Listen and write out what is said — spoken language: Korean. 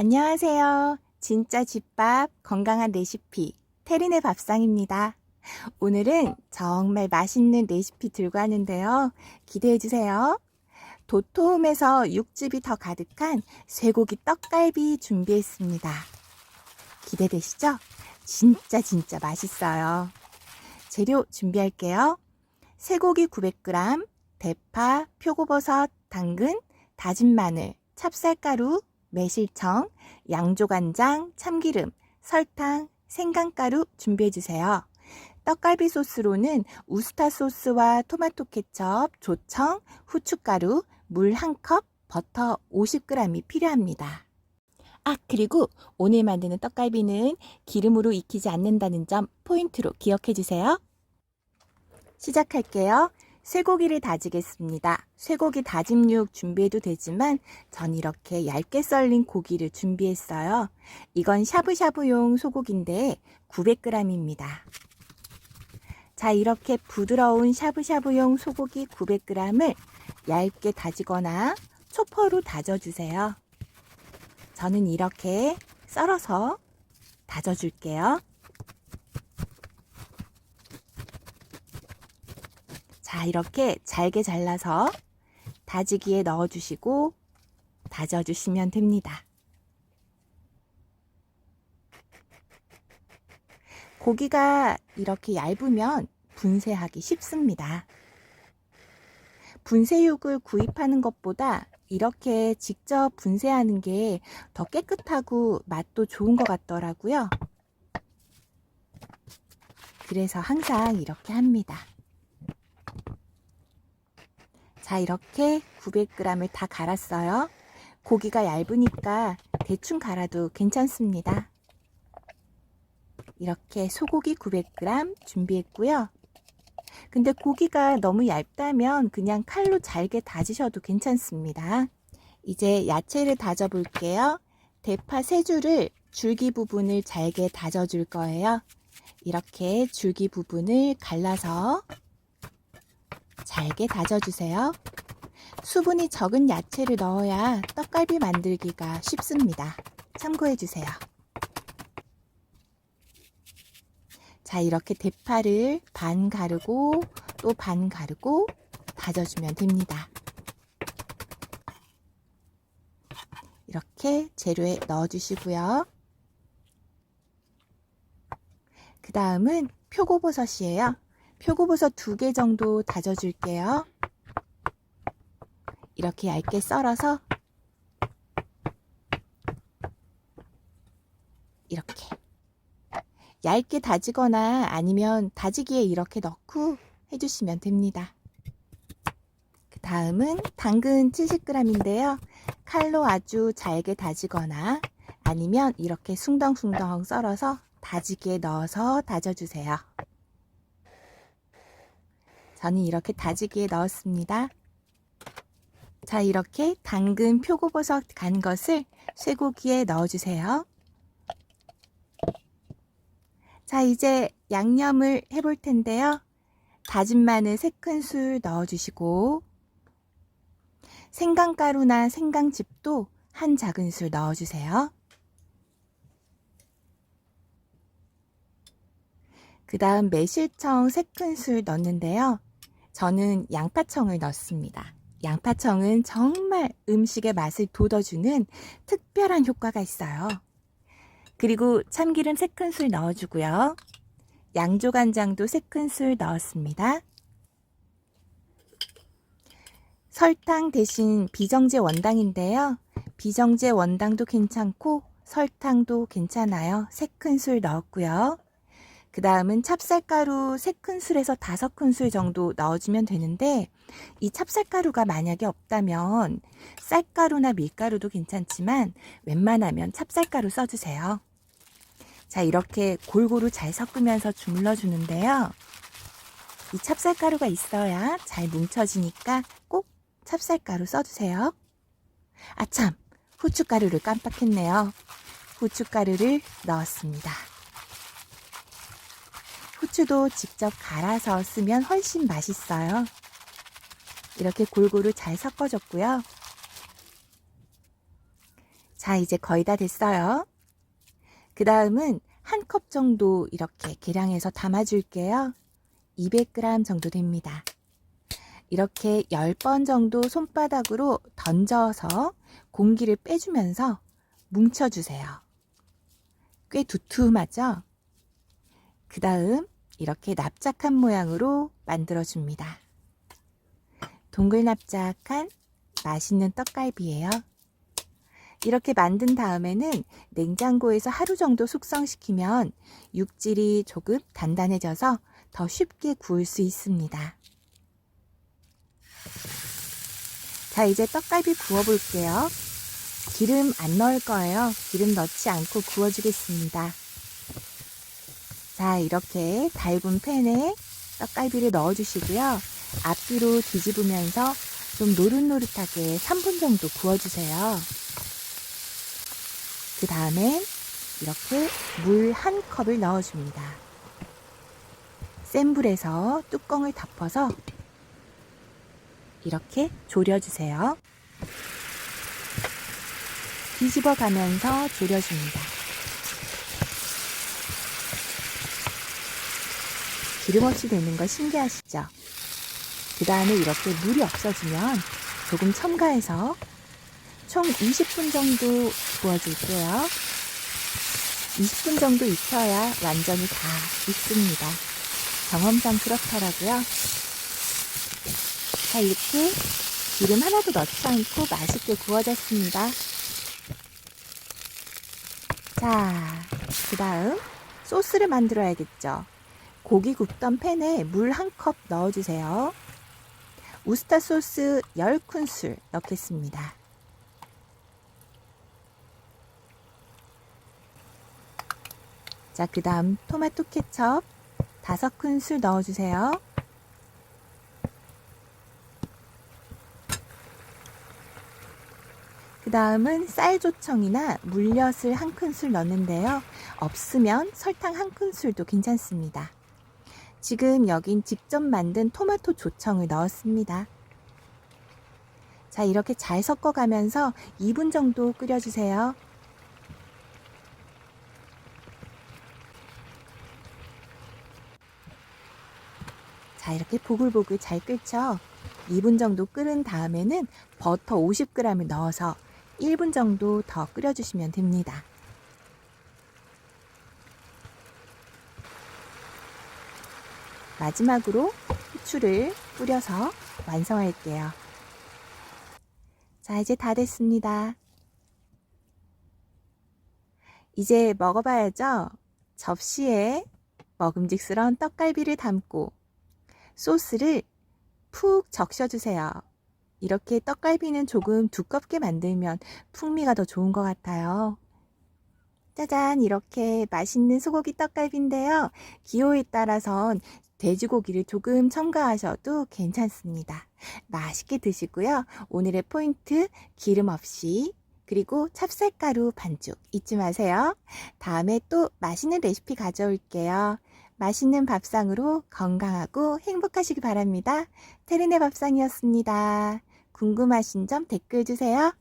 안녕하세요. 진짜 집밥 건강한 레시피 테린의 밥상입니다. 오늘은 정말 맛있는 레시피 들고 왔는데요. 기대해 주세요. 도톰해서 육즙이 더 가득한 쇠고기 떡갈비 준비했습니다. 기대되시죠? 진짜 진짜 맛있어요. 재료 준비할게요. 쇠고기 900g, 대파, 표고버섯, 당근, 다진 마늘, 찹쌀가루, 매실청, 양조간장, 참기름, 설탕, 생강가루 준비해 주세요. 떡갈비 소스로는 우스타 소스와 토마토 케첩, 조청, 후춧가루, 물 1컵, 버터 50g이 필요합니다. 아, 그리고 오늘 만드는 떡갈비는 기름으로 익히지 않는다는 점 포인트로 기억해 주세요. 시작할게요. 쇠고기를 다지겠습니다. 쇠고기 다짐육 준비해도 되지만 전 이렇게 얇게 썰린 고기를 준비했어요. 이건 샤브샤브용 소고기인데 900g입니다. 자, 이렇게 부드러운 샤브샤브용 소고기 900g을 얇게 다지거나 초퍼로 다져주세요. 저는 이렇게 썰어서 다져줄게요. 자, 이렇게 잘게 잘라서 다지기에 넣어주시고 다져주시면 됩니다. 고기가 이렇게 얇으면 분쇄하기 쉽습니다. 분쇄육을 구입하는 것보다 이렇게 직접 분쇄하는 게 더 깨끗하고 맛도 좋은 것 같더라고요. 그래서 항상 이렇게 합니다. 자, 이렇게 900g을 다 갈았어요. 고기가 얇으니까 대충 갈아도 괜찮습니다. 이렇게 소고기 900g 준비했고요. 근데 고기가 너무 얇다면 그냥 칼로 잘게 다지셔도 괜찮습니다. 이제 야채를 다져 볼게요. 대파 세 줄을 줄기 부분을 잘게 다져 줄 거예요. 이렇게 줄기 부분을 갈라서 잘게 다져주세요. 수분이 적은 야채를 넣어야 떡갈비 만들기가 쉽습니다. 참고해주세요. 자, 이렇게 대파를 반 가르고 또 반 가르고 다져주면 됩니다. 이렇게 재료에 넣어주시고요. 그 다음은 표고버섯이에요. 표고버섯 두 개 정도 다져줄게요. 이렇게 얇게 썰어서 이렇게 얇게 다지거나 아니면 다지기에 이렇게 넣고 해주시면 됩니다. 그 다음은 당근 70g인데요. 칼로 아주 잘게 다지거나 아니면 이렇게 숭덩숭덩 썰어서 다지기에 넣어서 다져주세요. 저는 이렇게 다지기에 넣었습니다. 자, 이렇게 당근 표고버섯 간 것을 쇠고기에 넣어주세요. 자, 이제 양념을 해볼 텐데요. 다진 마늘 3큰술 넣어주시고 생강가루나 생강즙도 한 작은술 넣어주세요. 그 다음 매실청 3큰술 넣는데요. 저는 양파청을 넣습니다. 양파청은 정말 음식의 맛을 돋워주는 특별한 효과가 있어요. 그리고 참기름 3큰술 넣어주고요. 양조간장도 3큰술 넣었습니다. 설탕 대신 비정제 원당인데요. 비정제 원당도 괜찮고 설탕도 괜찮아요. 3큰술 넣었고요. 그 다음은 찹쌀가루 3큰술에서 5큰술 정도 넣어주면 되는데 이 찹쌀가루가 만약에 없다면 쌀가루나 밀가루도 괜찮지만 웬만하면 찹쌀가루 써주세요. 자 이렇게 골고루 잘 섞으면서 주물러 주는데요. 이 찹쌀가루가 있어야 잘 뭉쳐지니까 꼭 찹쌀가루 써주세요. 아참 후춧가루를 깜빡했네요. 후춧가루를 넣었습니다. 후추도 직접 갈아서 쓰면 훨씬 맛있어요. 이렇게 골고루 잘 섞어줬고요. 자, 이제 거의 다 됐어요. 그 다음은 한 컵 정도 이렇게 계량해서 담아줄게요. 200g 정도 됩니다. 이렇게 10번 정도 손바닥으로 던져서 공기를 빼주면서 뭉쳐주세요. 꽤 두툼하죠? 그 다음 이렇게 납작한 모양으로 만들어줍니다. 동글납작한 맛있는 떡갈비예요. 이렇게 만든 다음에는 냉장고에서 하루 정도 숙성시키면 육질이 조금 단단해져서 더 쉽게 구울 수 있습니다. 자, 이제 떡갈비 구워볼게요. 기름 안 넣을 거예요. 기름 넣지 않고 구워주겠습니다. 자, 이렇게 달군 팬에 떡갈비를 넣어주시고요. 앞뒤로 뒤집으면서 좀 노릇노릇하게 3분 정도 구워주세요. 그 다음에 이렇게 물 한 컵을 넣어줍니다. 센 불에서 뚜껑을 덮어서 이렇게 졸여주세요. 뒤집어 가면서 졸여줍니다. 기름 없이 되는 거 신기하시죠? 그 다음에 이렇게 물이 없어지면 조금 첨가해서 총 20분 정도 구워줄게요. 20분 정도 익혀야 완전히 다 익습니다. 경험상 그렇더라고요. 자, 이렇게 기름 하나도 넣지 않고 맛있게 구워졌습니다. 자, 그 다음 소스를 만들어야겠죠. 고기 굽던 팬에 물 한 컵 넣어주세요. 우스타 소스 10큰술 넣겠습니다. 자, 그 다음 토마토 케첩 5큰술 넣어주세요. 그 다음은 쌀조청이나 물엿을 한 큰술 넣는데요. 없으면 설탕 한 큰술도 괜찮습니다. 지금 여긴 직접 만든 토마토 조청을 넣었습니다. 자, 이렇게 잘 섞어가면서 2분 정도 끓여주세요. 자, 이렇게 보글보글 잘 끓죠? 2분 정도 끓은 다음에는 버터 50g을 넣어서 1분 정도 더 끓여주시면 됩니다. 마지막으로 후추를 뿌려서 완성할게요. 자, 이제 다 됐습니다. 이제 먹어봐야죠. 접시에 먹음직스러운 떡갈비를 담고 소스를 푹 적셔주세요. 이렇게 떡갈비는 조금 두껍게 만들면 풍미가 더 좋은 것 같아요. 짜잔, 이렇게 맛있는 소고기 떡갈비인데요. 기호에 따라선 돼지고기를 조금 첨가하셔도 괜찮습니다. 맛있게 드시고요. 오늘의 포인트 기름 없이 그리고 찹쌀가루 반죽 잊지 마세요. 다음에 또 맛있는 레시피 가져올게요. 맛있는 밥상으로 건강하고 행복하시기 바랍니다. 테르네 밥상이었습니다. 궁금하신 점 댓글 주세요.